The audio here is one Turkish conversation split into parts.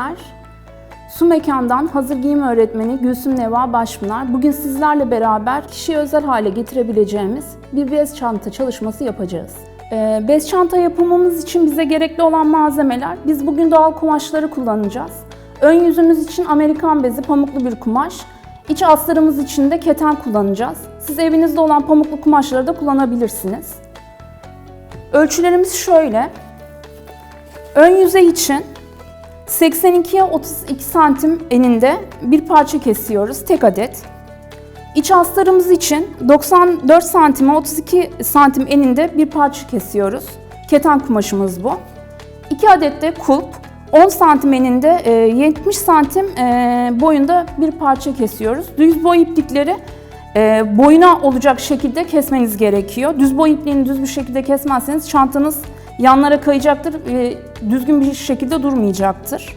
Günler. Su Mekan'dan hazır giyim öğretmeni Gülsüm Neva Başpınar. Bugün sizlerle beraber kişiye özel hale getirebileceğimiz bir bez çanta çalışması yapacağız. Ee, bez çanta yapımımız için bize gerekli olan malzemeler, biz bugün doğal kumaşları kullanacağız. Ön yüzümüz için Amerikan bezi pamuklu bir kumaş, iç astarımız için de keten kullanacağız. Siz evinizde olan pamuklu kumaşları da kullanabilirsiniz. Ölçülerimiz şöyle. Ön yüzey için 82'ye 32 santim eninde bir parça kesiyoruz, tek adet. İç astarımız için 94 santime 32 santim eninde bir parça kesiyoruz. Keten kumaşımız bu. 2 adet de kulp 10 santim eninde e, 70 santim e, boyunda bir parça kesiyoruz. Düz boy iplikleri e, boyuna olacak şekilde kesmeniz gerekiyor. Düz boy ipliğini düz bir şekilde kesmezseniz çantanız yanlara kayacaktır ve düzgün bir şekilde durmayacaktır.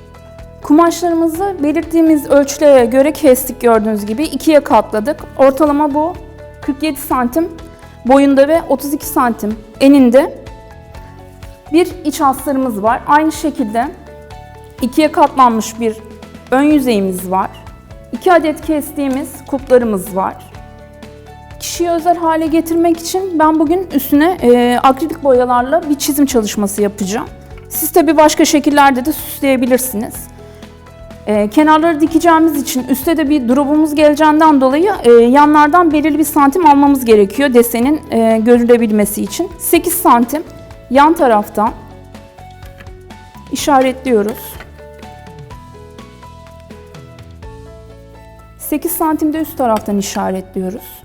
Kumaşlarımızı belirttiğimiz ölçülere göre kestik gördüğünüz gibi. ikiye katladık. Ortalama bu 47 santim boyunda ve 32 santim eninde bir iç astarımız var. Aynı şekilde ikiye katlanmış bir ön yüzeyimiz var. 2 adet kestiğimiz kuplarımız var. Kişiye özel hale getirmek için ben bugün üstüne e, akrilik boyalarla bir çizim çalışması yapacağım. Siz tabi başka şekillerde de süsleyebilirsiniz. E, kenarları dikeceğimiz için üstte de bir drop'umuz geleceğinden dolayı e, yanlardan belirli bir santim almamız gerekiyor desenin e, görülebilmesi için. 8 santim yan taraftan işaretliyoruz. 8 santim de üst taraftan işaretliyoruz.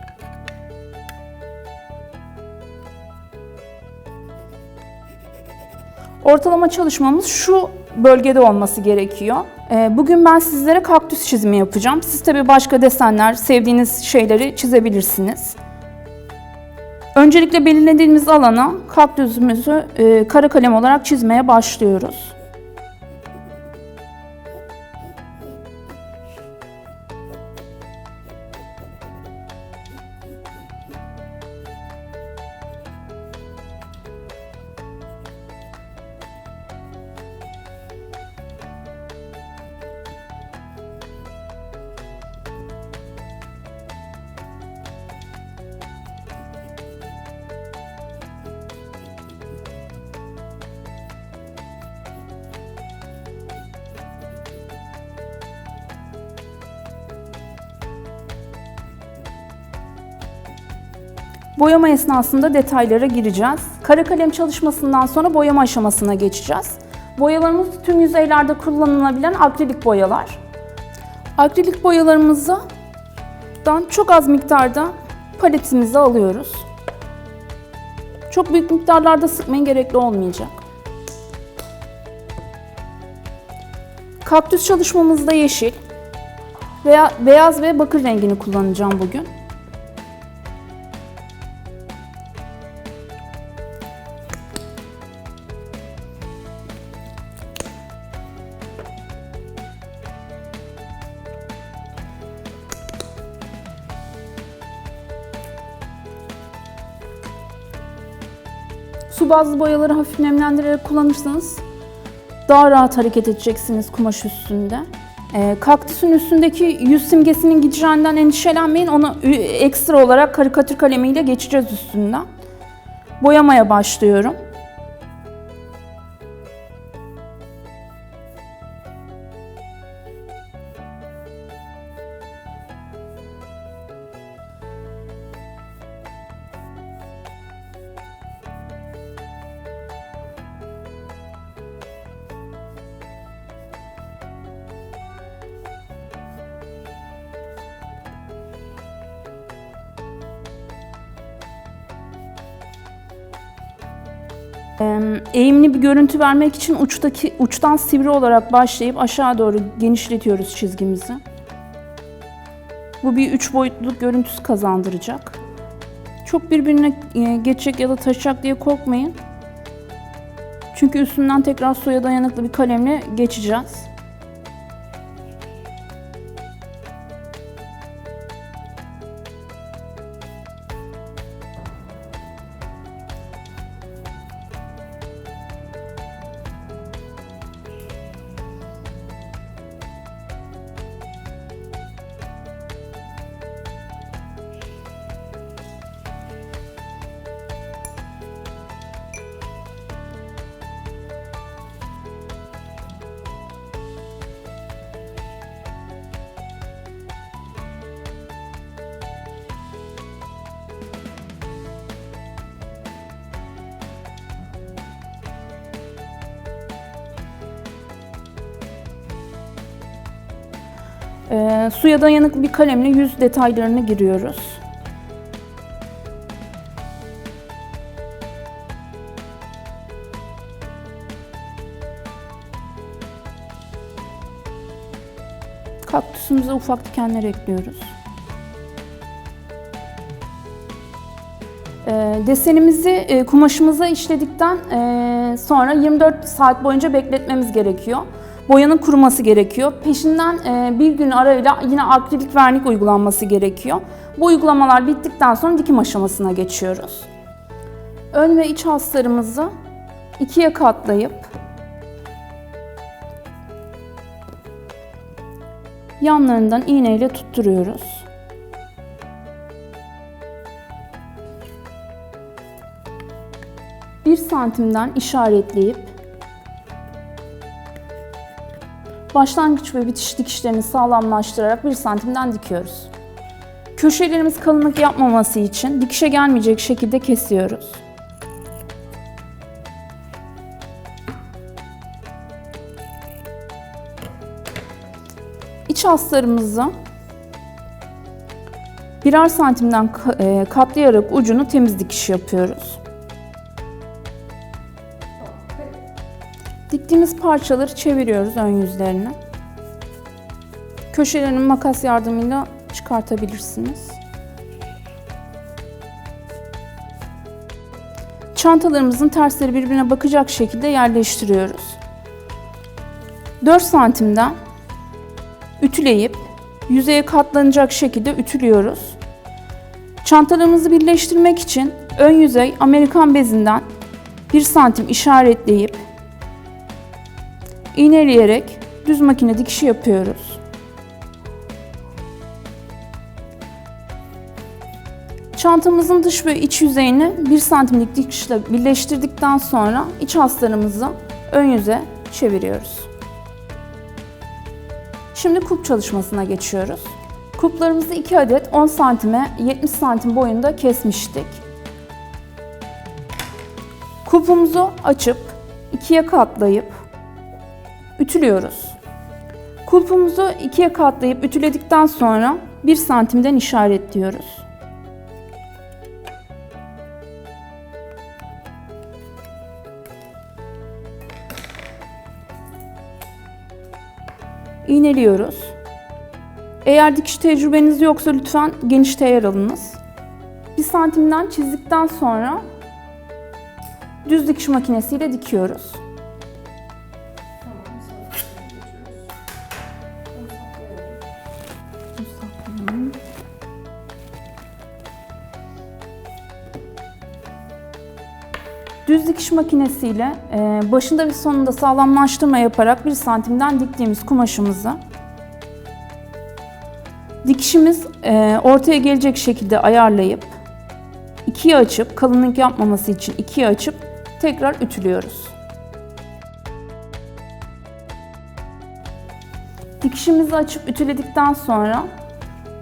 Ortalama çalışmamız şu bölgede olması gerekiyor. Ee, Bugün ben sizlere kaktüs çizimi yapacağım. Siz tabii başka desenler, sevdiğiniz şeyleri çizebilirsiniz. Öncelikle belirlediğimiz alana kaktüsümüzü e, kara kalem olarak çizmeye başlıyoruz. Boyama esnasında detaylara gireceğiz. Kara kalem çalışmasından sonra boyama aşamasına geçeceğiz. Boyalarımız tüm yüzeylerde kullanılabilen akrilik boyalar. Akrilik boyalarımızı dan çok az miktarda paletimize alıyoruz. Çok büyük miktarlarda sıkmayın gerekli olmayacak. Kaktüs çalışmamızda yeşil veya beyaz ve bakır rengini kullanacağım bugün. Su bazlı boyaları hafif nemlendirerek kullanırsanız daha rahat hareket edeceksiniz kumaş üstünde. E, kaktüsün üstündeki yüz simgesinin gideceğinden endişelenmeyin. Onu ü- ekstra olarak karikatür kalemiyle geçeceğiz üstünden. Boyamaya başlıyorum. Eğimli bir görüntü vermek için uçtaki uçtan sivri olarak başlayıp aşağı doğru genişletiyoruz çizgimizi. Bu bir üç boyutluluk görüntüsü kazandıracak. Çok birbirine e, geçecek ya da taşacak diye korkmayın. Çünkü üstünden tekrar suya dayanıklı bir kalemle geçeceğiz. Ee, suya dayanıklı bir kalemle yüz detaylarını giriyoruz. Kaktüsümüze ufak dikenler ekliyoruz. Ee, desenimizi e, kumaşımıza işledikten e, sonra 24 saat boyunca bekletmemiz gerekiyor. Boyanın kuruması gerekiyor. Peşinden e, bir gün arayla yine akrilik vernik uygulanması gerekiyor. Bu uygulamalar bittikten sonra dikim aşamasına geçiyoruz. Ön ve iç haslarımızı ikiye katlayıp yanlarından iğneyle tutturuyoruz. Bir santimden işaretleyip başlangıç ve bitiş dikişlerini sağlamlaştırarak bir santimden dikiyoruz. Köşelerimiz kalınlık yapmaması için dikişe gelmeyecek şekilde kesiyoruz. İç haslarımızı birer santimden e, katlayarak ucunu temiz dikiş yapıyoruz. Diktiğimiz parçaları çeviriyoruz ön yüzlerini. Köşelerini makas yardımıyla çıkartabilirsiniz. Çantalarımızın tersleri birbirine bakacak şekilde yerleştiriyoruz. 4 santimden ütüleyip yüzeye katlanacak şekilde ütülüyoruz. Çantalarımızı birleştirmek için ön yüzey Amerikan bezinden 1 santim işaretleyip iğneleyerek düz makine dikişi yapıyoruz. Çantamızın dış ve iç yüzeyini 1 santimlik dikişle birleştirdikten sonra iç haslarımızı ön yüze çeviriyoruz. Şimdi kulp çalışmasına geçiyoruz. Kulplarımızı 2 adet 10 santime 70 santim boyunda kesmiştik. Kulpumuzu açıp ikiye katlayıp ütülüyoruz. Kulpumuzu ikiye katlayıp ütüledikten sonra 1 santimden işaretliyoruz. iğneliyoruz. Eğer dikiş tecrübeniz yoksa lütfen geniş teyer alınız. Bir santimden çizdikten sonra düz dikiş makinesiyle dikiyoruz. Düz dikiş makinesiyle e, başında ve sonunda sağlamlaştırma yaparak bir santimden diktiğimiz kumaşımızı dikişimiz e, ortaya gelecek şekilde ayarlayıp ikiye açıp kalınlık yapmaması için ikiye açıp tekrar ütülüyoruz. Dikişimizi açıp ütüledikten sonra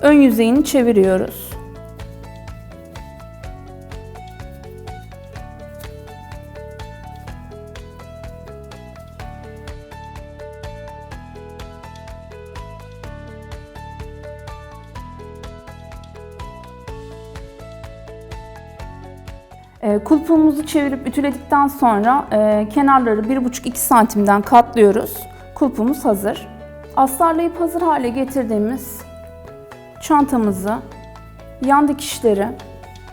ön yüzeyini çeviriyoruz. Kulpumuzu çevirip ütüledikten sonra e, kenarları 1,5-2 santimden katlıyoruz. Kulpumuz hazır. Astarlayıp hazır hale getirdiğimiz çantamızı yan dikişleri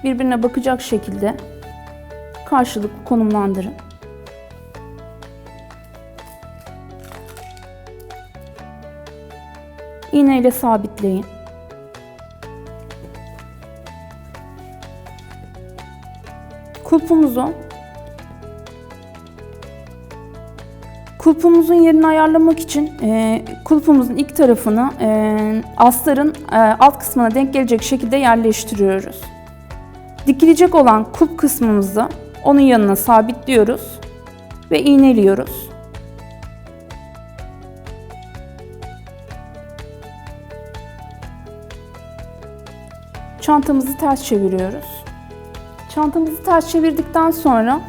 birbirine bakacak şekilde karşılıklı konumlandırın. İğne sabitleyin. Kulpumuzu Kulpumuzun yerini ayarlamak için e, kulpumuzun ilk tarafını e, astarın e, alt kısmına denk gelecek şekilde yerleştiriyoruz. Dikilecek olan kulp kısmımızı onun yanına sabitliyoruz ve iğneliyoruz. Çantamızı ters çeviriyoruz. Çantamızı ters çevirdikten sonra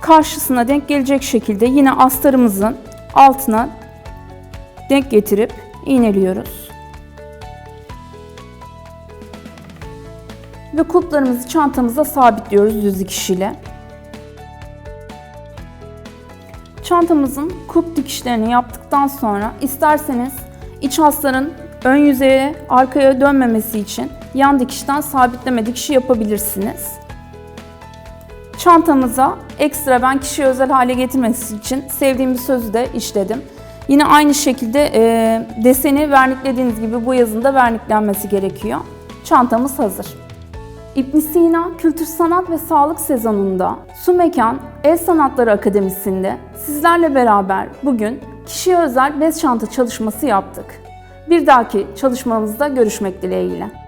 karşısına denk gelecek şekilde yine astarımızın altına denk getirip iğneliyoruz. Ve kulplarımızı çantamıza sabitliyoruz düz dikişiyle. Çantamızın kulp dikişlerini yaptıktan sonra isterseniz iç astarın ön yüzeye arkaya dönmemesi için yan dikişten sabitleme dikişi yapabilirsiniz. Çantamıza ekstra ben kişiye özel hale getirmesi için sevdiğim bir sözü de işledim. Yine aynı şekilde e, deseni verniklediğiniz gibi bu yazın verniklenmesi gerekiyor. Çantamız hazır. İbn Sina Kültür Sanat ve Sağlık sezonunda Su Mekan El Sanatları Akademisi'nde sizlerle beraber bugün kişiye özel bez çanta çalışması yaptık. Bir dahaki çalışmamızda görüşmek dileğiyle.